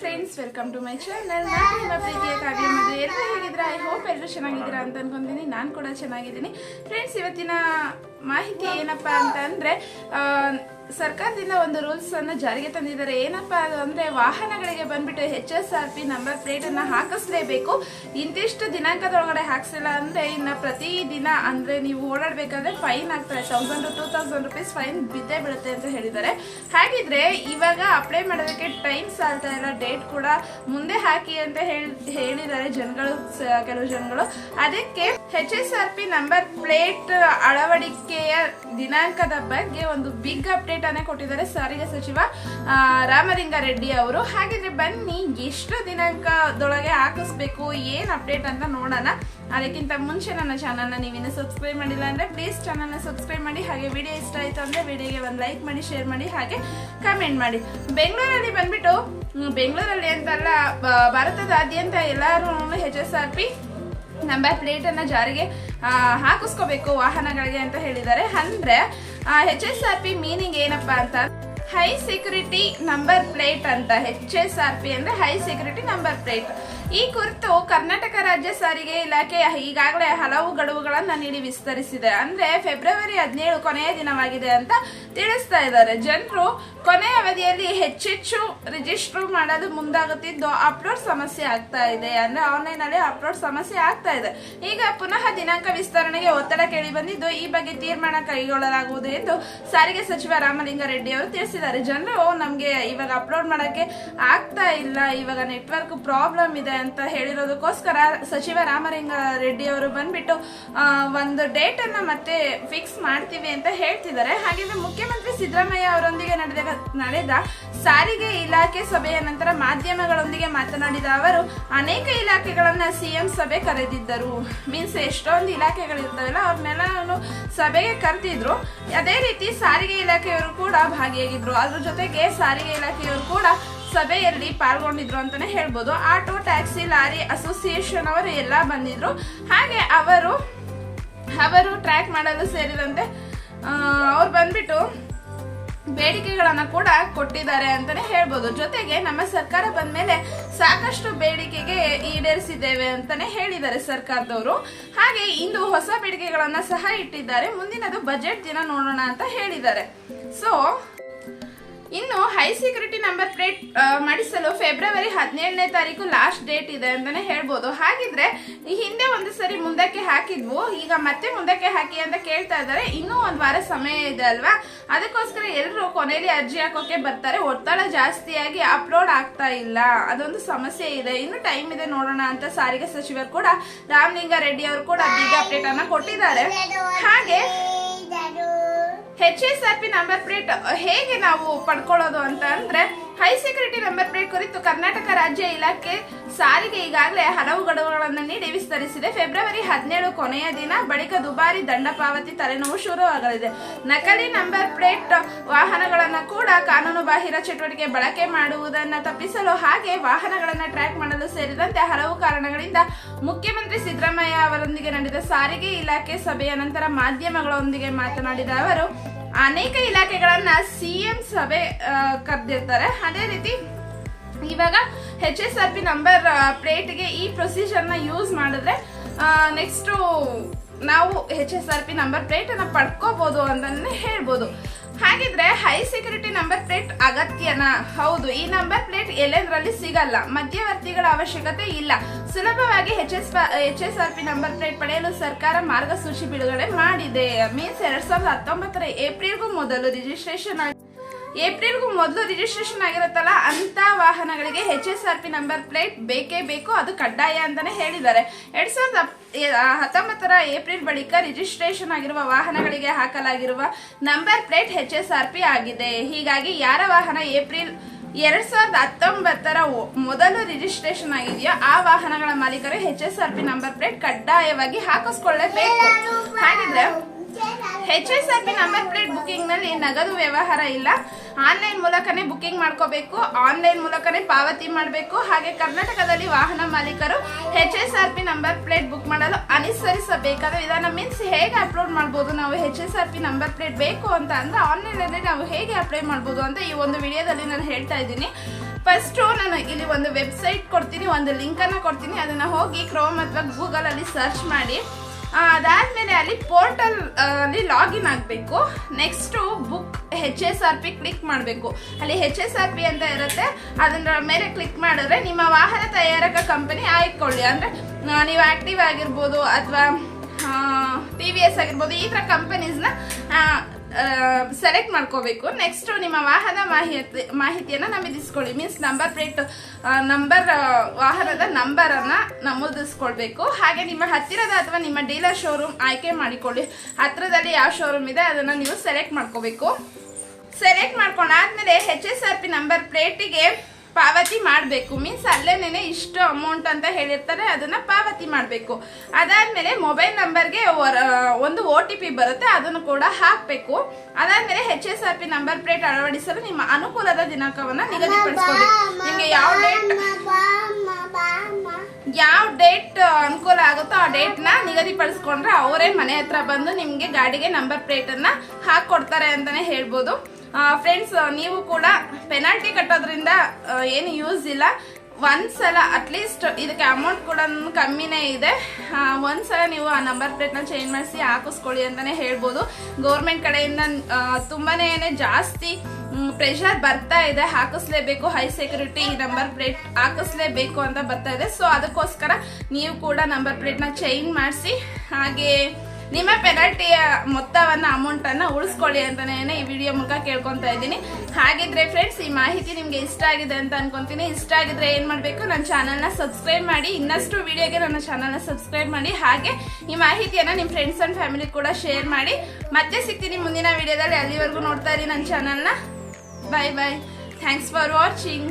say friends welcome to my channel ನಾನು ನಿಮ್ಮ ಪ್ರೀತಿಯ ಕಾವ್ಯ ಮದುವೆ ಎಲ್ಲರೂ ಹೇಗಿದ್ದೀರಾ? ಐ ಹೋಪ್ ಎಲ್ಲರೂ ಚೆನ್ನಾಗಿದ್ದೀರಾ ಅಂತ ಅನ್ಕೊಂತೀನಿ. ನಾನು ಕೂಡ ಚೆನ್ನಾಗಿದ್ದೀನಿ. ಫ್ರೆಂಡ್ಸ್ ಇವತ್ತಿನ ಮಾಹಿತಿ ಏನಪ್ಪ ಅಂತ ಅಂದರೆ ಸರ್ಕಾರದಿಂದ ಒಂದು ರೂಲ್ಸನ್ನು ಜಾರಿಗೆ ತಂದಿದ್ದಾರೆ. ಏನಪ್ಪ ಅದು ಅಂದ್ರೆ, ವಾಹನಗಳಿಗೆ ಬಂದ್ಬಿಟ್ಟು H S R P number ಪ್ಲೇಟನ್ನು ಹಾಕಿಸ್ಲೇಬೇಕು. ಇಂತಿಷ್ಟು ದಿನಾಂಕದೊಳಗಡೆ ಹಾಕಿಸಿಲ್ಲ ಅಂದರೆ, ಇನ್ನು ಪ್ರತಿ ದಿನ ಅಂದರೆ ನೀವು ಓಡಾಡಬೇಕಾದ್ರೆ ಫೈನ್ ಆಗ್ತಾರೆ thousand two thousand rupees fine ಬಿದ್ದೇ ಬೀಳುತ್ತೆ ಅಂತ ಹೇಳಿದ್ದಾರೆ. ಹಾಗಿದ್ರೆ, ಇವಾಗ ಅಪ್ಲೈ ಮಾಡೋದಕ್ಕೆ ಟೈಮ್ ಸಾಲ್ತಾ ಇಲ್ಲ ಡೇಟ್ ಕೂಡ ಮುಂದೆ ಹಾಕಿ ಅಂತ ಹೇಳಿ ಹೇಳಿದ್ದಾರೆ ಜನಗಳು ಕೆಲವು ಜನಗಳು. ಅದಕ್ಕೆ H S R P number plate ಅಳವಡಿಕೆಯ ದಿನಾಂಕದ ಬಗ್ಗೆ ಒಂದು ಬಿಗ್ ಅಪ್ಡೇಟ್ ಅನ್ನೇ ಕೊಟ್ಟಿದ್ದಾರೆ ಸಾರಿಗೆ ಸಚಿವ ರಾಮಲಿಂಗಾರೆಡ್ಡಿ ಅವರು. ಹಾಗಿದ್ರೆ ಬನ್ನಿ, ಎಷ್ಟು ದಿನಾಂಕದೊಳಗೆ ಹಾಕಿಸ್ಬೇಕು, ಏನ್ ಅಪ್ಡೇಟ್ ಅಂತ ನೋಡೋಣ. ಅದಕ್ಕಿಂತ ಮುಂಚೆ ನನ್ನ ಚಾನಲ್ನ ನೀವಿನ್ನು ಸಬ್ಸ್ಕ್ರೈಬ್ ಮಾಡಿಲ್ಲ ಅಂದ್ರೆ ಪ್ಲೀಸ್ ಚಾನಲ್ನ ಸಬ್ಸ್ಕ್ರೈಬ್ ಮಾಡಿ. ಹಾಗೆ ವಿಡಿಯೋ ಇಷ್ಟ ಆಯ್ತು ಅಂದ್ರೆ ವಿಡಿಯೋಗೆ ಒಂದು ಲೈಕ್ ಮಾಡಿ ಶೇರ್ ಮಾಡಿ, ಹಾಗೆ ಕಮೆಂಟ್ ಮಾಡಿ. ಬೆಂಗಳೂರಲ್ಲಿ ಬಂದ್ಬಿಟ್ಟು ಬೆಂಗಳೂರಲ್ಲಿ ಅಂತಲ್ಲ ಭಾರತದಾದ್ಯಂತ ಎಲ್ಲರೂ H S R P number ಪ್ಲೇಟನ್ನು ಜಾರಿಗೆ ಹಾಕಿಸ್ಕೋಬೇಕು ವಾಹನಗಳಿಗೆ ಅಂತ ಹೇಳಿದ್ದಾರೆ. ಅಂದ್ರೆ H S R P meaning ಏನಪ್ಪ ಅಂತ ಹೈ ಸೆಕ್ಯೂರಿಟಿ ನಂಬರ್ ಪ್ಲೇಟ್ ಅಂತ ಹೆಚ್ ಎಸ್ ಆರ್ ಪಿ ಅಂದ್ರೆ ಹೈ ಸೆಕ್ಯೂರಿಟಿ ನಂಬರ್ ಪ್ಲೇಟ್ ಈ ಕುರಿತು ಕರ್ನಾಟಕ ರಾಜ್ಯ ಸಾರಿಗೆ ಇಲಾಖೆ ಈಗಾಗಲೇ ಹಲವು ಗಡುವುಗಳನ್ನು ನೀಡಿ ವಿಸ್ತರಿಸಿದೆ. ಅಂದ್ರೆ ಫೆಬ್ರವರಿ ಹದಿನೇಳು ಕೊನೆಯ ದಿನವಾಗಿದೆ ಅಂತ ತಿಳಿಸ್ತಾ ಇದ್ದಾರೆ. ಜನರು ಕೊನೆಯ ಅವಧಿಯಲ್ಲಿ ಹೆಚ್ಚೆಚ್ಚು ರಿಜಿಸ್ಟರ್ ಮಾಡಲು ಮುಂದಾಗುತ್ತಿದ್ದು ಅಪ್ಲೋಡ್ ಸಮಸ್ಯೆ ಆಗ್ತಾ ಇದೆ. ಅಂದ್ರೆ ಆನ್ಲೈನ್ ಅಲ್ಲಿ ಅಪ್ಲೋಡ್ ಸಮಸ್ಯೆ ಆಗ್ತಾ ಇದೆ. ಈಗ ಪುನಃ ದಿನಾಂಕ ವಿಸ್ತರಣೆಗೆ ಒತ್ತಡ ಕೇಳಿ ಬಂದಿದ್ದು ಈ ಬಗ್ಗೆ ತೀರ್ಮಾನ ಕೈಗೊಳ್ಳಲಾಗುವುದು ಎಂದು ಸಾರಿಗೆ ಸಚಿವ ರಾಮಲಿಂಗಾರೆಡ್ಡಿ ಅವರು ತಿಳಿಸಿದ್ದಾರೆ. ಜನರು ನಮ್ಗೆ ಇವಾಗ ಅಪ್ಲೋಡ್ ಮಾಡಕ್ಕೆ ಆಗ್ತಾ ಇಲ್ಲ. ಇವಾಗ ನೆಟ್ವರ್ಕ್ ಪ್ರಾಬ್ಲಮ್ ಇದೆ ಅಂತ ಹೇಳಿರೋದಕ್ಕೋಸ್ಕರ ಸಚಿವ ರಾಮಲಿಂಗ ರೆಡ್ಡಿ ಅವರು ಬಂದ್ಬಿಟ್ಟು ಒಂದು ಡೇಟ್ ಅನ್ನ ಮತ್ತೆ ಫಿಕ್ಸ್ ಮಾಡ್ತೀವಿ ಅಂತ ಹೇಳ್ತಿದ್ದಾರೆ. ಹಾಗೆ ಮುಖ್ಯಮಂತ್ರಿ ಸಿದ್ದರಾಮಯ್ಯ ಅವರೊಂದಿಗೆ ನಡೆದ ನಡೆದ ಸಾರಿಗೆ ಇಲಾಖೆ ಸಭೆಯ ನಂತರ ಮಾಧ್ಯಮಗಳೊಂದಿಗೆ ಮಾತನಾಡಿದ ಅವರು, ಅನೇಕ ಇಲಾಖೆಗಳನ್ನ ಸಿಎಂ ಸಭೆ ಕರೆದಿದ್ದರು. ಮೀನ್ಸ್ ಎಷ್ಟೊಂದು ಇಲಾಖೆಗಳಿರ್ತಾವಲ್ಲ ಅವ್ರನ್ನೆಲ್ಲ ಸಭೆಗೆ ಕರೆದಿದ್ರು. ಅದೇ ರೀತಿ ಸಾರಿಗೆ ಇಲಾಖೆಯವರು ಕೂಡ ಭಾಗಿಯಾಗಿದ್ರು. ಅದ್ರ ಜೊತೆಗೆ ಸಾರಿಗೆ ಇಲಾಖೆಯವರು ಕೂಡ ಸಭೆಯಲ್ಲಿ ಪಾಲ್ಗೊಂಡಿದ್ರು ಅಂತಾನೆ ಹೇಳ್ಬೋದು. ಆಟೋ, ಟ್ಯಾಕ್ಸಿ, ಲಾರಿ ಅಸೋಸಿಯೇಷನ್ ಅವರು ಎಲ್ಲ ಬಂದಿದ್ರು. ಹಾಗೆ ಅವರು ಅವರು ಟ್ರ್ಯಾಕ್ ಮಾಡಲು ಸೇರಿದಂತೆ ಅವ್ರು ಬಂದ್ಬಿಟ್ಟು ಬೇಡಿಕೆಗಳನ್ನ ಕೂಡ ಕೊಟ್ಟಿದ್ದಾರೆ ಅಂತಾನೆ ಹೇಳ್ಬೋದು. ಜೊತೆಗೆ ನಮ್ಮ ಸರ್ಕಾರ ಬಂದ ಮೇಲೆ ಸಾಕಷ್ಟು ಬೇಡಿಕೆಗೆ ಈಡೇರಿಸಿದ್ದೇವೆ ಅಂತಾನೆ ಹೇಳಿದ್ದಾರೆ ಸರ್ಕಾರದವರು. ಹಾಗೆ ಇಂದು ಹೊಸ ಬೇಡಿಕೆಗಳನ್ನ ಸಹ ಇಟ್ಟಿದ್ದಾರೆ. ಮುಂದಿನದು ಬಜೆಟ್ ದಿನ ನೋಡೋಣ ಅಂತ ಹೇಳಿದ್ದಾರೆ. ಸೊ ಇನ್ನು ಹೈ ಸೆಕ್ಯೂರಿಟಿ ನಂಬರ್ ಪ್ಲೇಟ್ ಮಾಡಿಸಲು ಫೆಬ್ರವರಿ ಹದಿನೇಳನೇ ತಾರೀಕು ಲಾಸ್ಟ್ ಡೇಟ್ ಇದೆ ಅಂತಾನೆ ಹೇಳ್ಬೋದು. ಹಾಗಿದ್ರೆ ಹಿಂದೆ ಒಂದು ಸರಿ ಮುಂದಕ್ಕೆ ಹಾಕಿದ್ವು, ಈಗ ಮತ್ತೆ ಮುಂದಕ್ಕೆ ಹಾಕಿ ಅಂತ ಕೇಳ್ತಾ ಇದ್ದಾರೆ. ಇನ್ನೂ ಒಂದ್ ವಾರ ಸಮಯ ಇದೆ ಅಲ್ವಾ? ಅದಕ್ಕೋಸ್ಕರ ಎಲ್ಲರೂ ಕೊನೆಯಲ್ಲಿ ಅರ್ಜಿ ಹಾಕೋಕೆ ಬರ್ತಾರೆ. ಒತ್ತಡ ಜಾಸ್ತಿಯಾಗಿ ಅಪ್ಲೋಡ್ ಆಗ್ತಾ ಇಲ್ಲ. ಅದೊಂದು ಸಮಸ್ಯೆ ಇದೆ. ಇನ್ನು ಟೈಮ್ ಇದೆ ನೋಡೋಣ ಅಂತ ಸಾರಿಗೆ ಸಚಿವರು ಕೂಡ, ರಾಮಲಿಂಗಾರೆಡ್ಡಿ ಅವರು ಕೂಡ ಬಿಗ್ ಅಪ್ಡೇಟ್ ಅನ್ನ ಕೊಟ್ಟಿದ್ದಾರೆ. ಹಾಗೆ H S R P number plate ಹೇಗೆ ನಾವು ಪಡ್ಕೊಳ್ಳೋದು ಅಂತ ಅಂದ್ರೆ ಹೈ ಸೆಕ್ಯೂರಿಟಿ ನಂಬರ್ ಪ್ಲೇಟ್ ಕುರಿತು ಕರ್ನಾಟಕ ರಾಜ್ಯ ಇಲಾಖೆ ಸಾರಿಗೆ ಈಗಾಗಲೇ ಹಲವು ಗಡುವುಗಳನ್ನು ನೀಡಿ ವಿಸ್ತರಿಸಿದೆ. ಫೆಬ್ರವರಿ ಹದಿನೇಳು ಕೊನೆಯ ದಿನ ಬಳಿಕ ದುಬಾರಿ ದಂಡ ಪಾವತಿ ತಲೆನೋವು ಶುರುವಾಗಲಿದೆ. ನಕಲಿ ನಂಬರ್ ಪ್ಲೇಟ್ ವಾಹನಗಳನ್ನು ಕೂಡ ಕಾನೂನು ಬಾಹಿರ ಚಟುವಟಿಕೆ ಬಳಕೆ ಮಾಡುವುದನ್ನು ತಪ್ಪಿಸಲು ಹಾಗೆ ವಾಹನಗಳನ್ನು ಟ್ರ್ಯಾಕ್ ಮಾಡಲು ಸೇರಿದಂತೆ ಹಲವು ಕಾರಣಗಳಿಂದ ಮುಖ್ಯಮಂತ್ರಿ ಸಿದ್ದರಾಮಯ್ಯ ಅವರೊಂದಿಗೆ ನಡೆದ ಸಾರಿಗೆ ಇಲಾಖೆ ಸಭೆಯ ನಂತರ ಮಾಧ್ಯಮಗಳೊಂದಿಗೆ ಮಾತನಾಡಿದ ಅವರು ಅನೇಕ ಇಲಾಖೆಗಳನ್ನ ಸಿಎಂ ಸಭೆ ಆ, ಕರೆದಿರ್ತಾರೆ. ಅದೇ ರೀತಿ ಇವಾಗ H S R P number ಪ್ಲೇಟ್ಗೆ ಈ ಪ್ರೊಸೀಜರ್ನ ಯೂಸ್ ಮಾಡಿದ್ರೆ ನೆಕ್ಸ್ಟು ನಾವು H S R P number ಪ್ಲೇಟನ್ನು ಪಡ್ಕೋಬೋದು ಅಂತಾನೆ ಹೇಳ್ಬೋದು. ಹಾಗಿದ್ರೆ ಹೈ ಸೆಕ್ಯೂರಿಟಿ ನಂಬರ್ ಪ್ಲೇಟ್ ಅಗತ್ಯನಾ? ಹೌದು, ಈ ನಂಬರ್ ಪ್ಲೇಟ್ ಎಲ್ಲೆಂದ್ರಲ್ಲಿ ಸಿಗಲ್ಲ. ಮಧ್ಯವರ್ತಿಗಳ ಅವಶ್ಯಕತೆ ಇಲ್ಲ. ಸುಲಭವಾಗಿ H S H S R P number plate ಪಡೆಯಲು ಸರ್ಕಾರ ಮಾರ್ಗಸೂಚಿ ಬಿಡುಗಡೆ ಮಾಡಿದೆ. ಮೀನ್ಸ್ ಎರಡ್ ಸಾವಿರದ ಹತ್ತೊಂಬತ್ತರ ಏಪ್ರಿಲ್ಗೂ ಮೊದಲು ರಿಜಿಸ್ಟ್ರೇಷನ್ ಏಪ್ರಿಲ್ಗೂ ಮೊದಲು ರಿಜಿಸ್ಟ್ರೇಷನ್ ಆಗಿರುತ್ತಲ್ಲ, ಅಂತ ವಾಹನಗಳಿಗೆ H S R P number plate ಬೇಕೇ ಬೇಕು, ಅದು ಕಡ್ಡಾಯ ಅಂತಾನೆ ಹೇಳಿದ್ದಾರೆ. ಎರಡ್ ಸಾವಿರದ ಹತ್ತೊಂಬತ್ತರ ಏಪ್ರಿಲ್ ಬಳಿಕ ರಿಜಿಸ್ಟ್ರೇಷನ್ ಆಗಿರುವ ವಾಹನಗಳಿಗೆ ಹಾಕಲಾಗಿರುವ number plate H S R P ಆಗಿದೆ. ಹೀಗಾಗಿ ಯಾರ ವಾಹನ ಏಪ್ರಿಲ್ ಎರಡ್ ಸಾವಿರದ ಹತ್ತೊಂಬತ್ತರ ಮೊದಲು ರಿಜಿಸ್ಟ್ರೇಷನ್ ಆಗಿದೆಯೋ ಆ ವಾಹನಗಳ ಮಾಲೀಕರು H S R P number plate ಕಡ್ಡಾಯವಾಗಿ ಹಾಕಿಸ್ಕೊಳ್ಳೇಬೇಕು. ಹಾಗಿದ್ರೆ H S R P number plate ಬುಕಿಂಗ್ನಲ್ಲಿ ನಗದು ವ್ಯವಹಾರ ಇಲ್ಲ. ಆನ್ಲೈನ್ ಮೂಲಕನೇ ಬುಕಿಂಗ್ ಮಾಡ್ಕೋಬೇಕು. ಆನ್ಲೈನ್ ಮೂಲಕನೇ ಪಾವತಿ ಮಾಡಬೇಕು. ಹಾಗೆ ಕರ್ನಾಟಕದಲ್ಲಿ ವಾಹನ ಮಾಲೀಕರು H S R P number plate book ಮಾಡಲು ಅನುಸರಿಸಬೇಕಾದ ವಿಧಾನ ಮೀನ್ಸ್ ಹೇಗೆ ಅಪ್ಲೋಡ್ ಮಾಡ್ಬೋದು? ನಾವು H S R P number plate ಬೇಕು ಅಂತ ಅಂದ್ರೆ ಆನ್ಲೈನ್ ಅಲ್ಲಿ ನಾವು ಹೇಗೆ ಅಪ್ಲೈ ಮಾಡ್ಬೋದು ಅಂತ ಈ ಒಂದು ವಿಡಿಯೋದಲ್ಲಿ ನಾನು ಹೇಳ್ತಾ ಇದ್ದೀನಿ. ಫಸ್ಟು ನಾನು ಇಲ್ಲಿ ಒಂದು ವೆಬ್ಸೈಟ್ ಕೊಡ್ತೀನಿ, ಒಂದು ಲಿಂಕನ್ನು ಕೊಡ್ತೀನಿ. ಅದನ್ನು ಹೋಗಿ ಕ್ರೋಮ್ ಅಥವಾ ಗೂಗಲಲ್ಲಿ ಸರ್ಚ್ ಮಾಡಿ. ಅದಾದ್ಮೇಲೆ ಅಲ್ಲಿ ಪೋರ್ಟಲ್ ಅಲ್ಲಿ ಲಾಗಿನ್ ಆಗಬೇಕು. Next book H S R P click ಮಾಡಬೇಕು. ಅಲ್ಲಿ ಹೆಚ್ ಎಸ್ ಆರ್ ಪಿ ಅಂತ ಇರುತ್ತೆ. ಅದರ ಮೇಲೆ ಕ್ಲಿಕ್ ಮಾಡಿದ್ರೆ ನಿಮ್ಮ ವಾಹನ ತಯಾರಕ ಕಂಪನಿ ಆಯ್ಕೊಳ್ಳಿ. ಅಂದರೆ ನೀವು ಆಕ್ಟಿವ್ ಆಗಿರ್ಬೋದು ಅಥವಾ ಟಿ ವಿ ಎಸ್ ಆಗಿರ್ಬೋದು, ಈ ಥರ ಕಂಪನೀಸ್ನ ಸೆಲೆಕ್ಟ್ ಮಾಡ್ಕೋಬೇಕು. ನೆಕ್ಸ್ಟ್ ನಿಮ್ಮ ವಾಹನ ಮಾಹಿತಿ ಮಾಹಿತಿಯನ್ನು ನಮೂದಿಸ್ಕೊಳ್ಳಿ ಮೀನ್ಸ್ ನಂಬರ್ ಪ್ಲೇಟ್ ನಂಬರ್ ವಾಹನದ ನಂಬರನ್ನು ನಮೂದಿಸ್ಕೊಳ್ಬೇಕು ಹಾಗೆ ನಿಮ್ಮ ಹತ್ತಿರದ ಅಥವಾ ನಿಮ್ಮ ಡೀಲರ್ ಶೋರೂಮ್ ಆಯ್ಕೆ ಮಾಡಿಕೊಳ್ಳಿ. ಹತ್ತಿರದಲ್ಲಿ ಯಾವ ಶೋರೂಮ್ ಇದೆ ಅದನ್ನು ನೀವು ಸೆಲೆಕ್ಟ್ ಮಾಡ್ಕೋಬೇಕು. Select ಮಾಡ್ಕೊಂಡಾದ್ಮೇಲೆ H S R P number ಪ್ಲೇಟಿಗೆ ಪಾವತಿ ಮಾಡಬೇಕು. ಮೀನ್ಸ್ ಅಲ್ಲೇನೇ ಇಷ್ಟು ಅಮೌಂಟ್ ಅಂತ ಹೇಳಿರ್ತಾರೆ, ಅದನ್ನ ಪಾವತಿ ಮಾಡಬೇಕು. ಅದಾದಮೇಲೆ ಮೊಬೈಲ್ ನಂಬರ್ಗೆ ಒಂದು ಒ ಟಿ ಪಿ ಬರುತ್ತೆ, ಅದನ್ನು ಕೂಡ ಹಾಕಬೇಕು. ಅದಾದ್ಮೇಲೆ H S R P number plate ಅಳವಡಿಸಲು ನಿಮ್ಮ ಅನುಕೂಲದ ದಿನಾಂಕವನ್ನು ನಿಗದಿಪಡಿಸ್ಕೊಳ್ಳಿ. ನಿಮಗೆ ಯಾವ ಡೇಟ್ ಯಾವ ಡೇಟ್ ಅನುಕೂಲ ಆಗುತ್ತೋ ಆ ಡೇಟ್ನ ನಿಗದಿಪಡಿಸ್ಕೊಂಡ್ರೆ ಅವರೇ ಮನೆ ಹತ್ರ ಬಂದು ನಿಮಗೆ ಗಾಡಿಗೆ ನಂಬರ್ ಪ್ಲೇಟನ್ನು ಹಾಕ್ಕೊಡ್ತಾರೆ ಅಂತಲೇ ಹೇಳ್ಬೋದು. ಫ್ರೆಂಡ್ಸ್ ನೀವು ಕೂಡ ಪೆನಾಲ್ಟಿ ಕಟ್ಟೋದ್ರಿಂದ ಏನು ಯೂಸ್ ಇಲ್ಲ. ಒಂದ್ಸಲ ಅಟ್ಲೀಸ್ಟ್ ಇದಕ್ಕೆ ಅಮೌಂಟ್ ಕೂಡ ಕಮ್ಮಿನೇ ಇದೆ. ಒಂದ್ಸಲ ನೀವು ಆ ನಂಬರ್ ಪ್ಲೇಟ್ನ ಚೇಂಜ್ ಮಾಡಿಸಿ ಹಾಕಿಸ್ಕೊಳ್ಳಿ ಅಂತಲೇ ಹೇಳ್ಬೋದು. ಗೌರ್ಮೆಂಟ್ ಕಡೆಯಿಂದ ತುಂಬಾ ಜಾಸ್ತಿ ಪ್ರೆಷರ್ ಬರ್ತಾ ಇದೆ. ಹಾಕಿಸ್ಲೇಬೇಕು ಹೈ ಸೆಕ್ಯೂರಿಟಿ ಈ ನಂಬರ್ ಪ್ಲೇಟ್ ಹಾಕಿಸ್ಲೇಬೇಕು ಅಂತ ಬರ್ತಾ ಇದೆ. ಸೊ ಅದಕ್ಕೋಸ್ಕರ ನೀವು ಕೂಡ ನಂಬರ್ ಪ್ಲೇಟ್ನ ಚೇಂಜ್ ಮಾಡಿಸಿ, ಹಾಗೆ ನಿಮ್ಮ ಪೆನಾಲ್ಟಿಯ ಮೊತ್ತವನ್ನು ಅಮೌಂಟನ್ನು ಉಳಿಸ್ಕೊಳ್ಳಿ ಅಂತಲೇ ಈ ವಿಡಿಯೋ ಮೂಲಕ ಕೇಳ್ಕೊತಾ ಇದ್ದೀನಿ. ಹಾಗಿದ್ರೆ ಫ್ರೆಂಡ್ಸ್ ಈ ಮಾಹಿತಿ ನಿಮಗೆ ಇಷ್ಟ ಆಗಿದೆ ಅಂತ ಅನ್ಕೊಂತೀನಿ. ಇಷ್ಟ ಆಗಿದ್ರೆ ಏನು ಮಾಡಬೇಕು? ನನ್ನ ಚಾನಲ್ನ ಸಬ್ಸ್ಕ್ರೈಬ್ ಮಾಡಿ. ಇನ್ನಷ್ಟು ವಿಡಿಯೋಗೆ ನನ್ನ ಚಾನಲ್ನ ಸಬ್ಸ್ಕ್ರೈಬ್ ಮಾಡಿ. ಹಾಗೆ ಈ ಮಾಹಿತಿಯನ್ನು ನಿಮ್ಮ ಫ್ರೆಂಡ್ಸ್ ಆ್ಯಂಡ್ ಫ್ಯಾಮಿಲಿ ಕೂಡ ಶೇರ್ ಮಾಡಿ. ಮತ್ತೆ ಸಿಗ್ತೀನಿ ಮುಂದಿನ ವಿಡಿಯೋದಲ್ಲಿ ಅಲ್ಲಿವರೆಗೂ ನೋಡ್ತಾ ಇರಿ ನನ್ನ ಚಾನಲ್ನ bye bye thanks for watching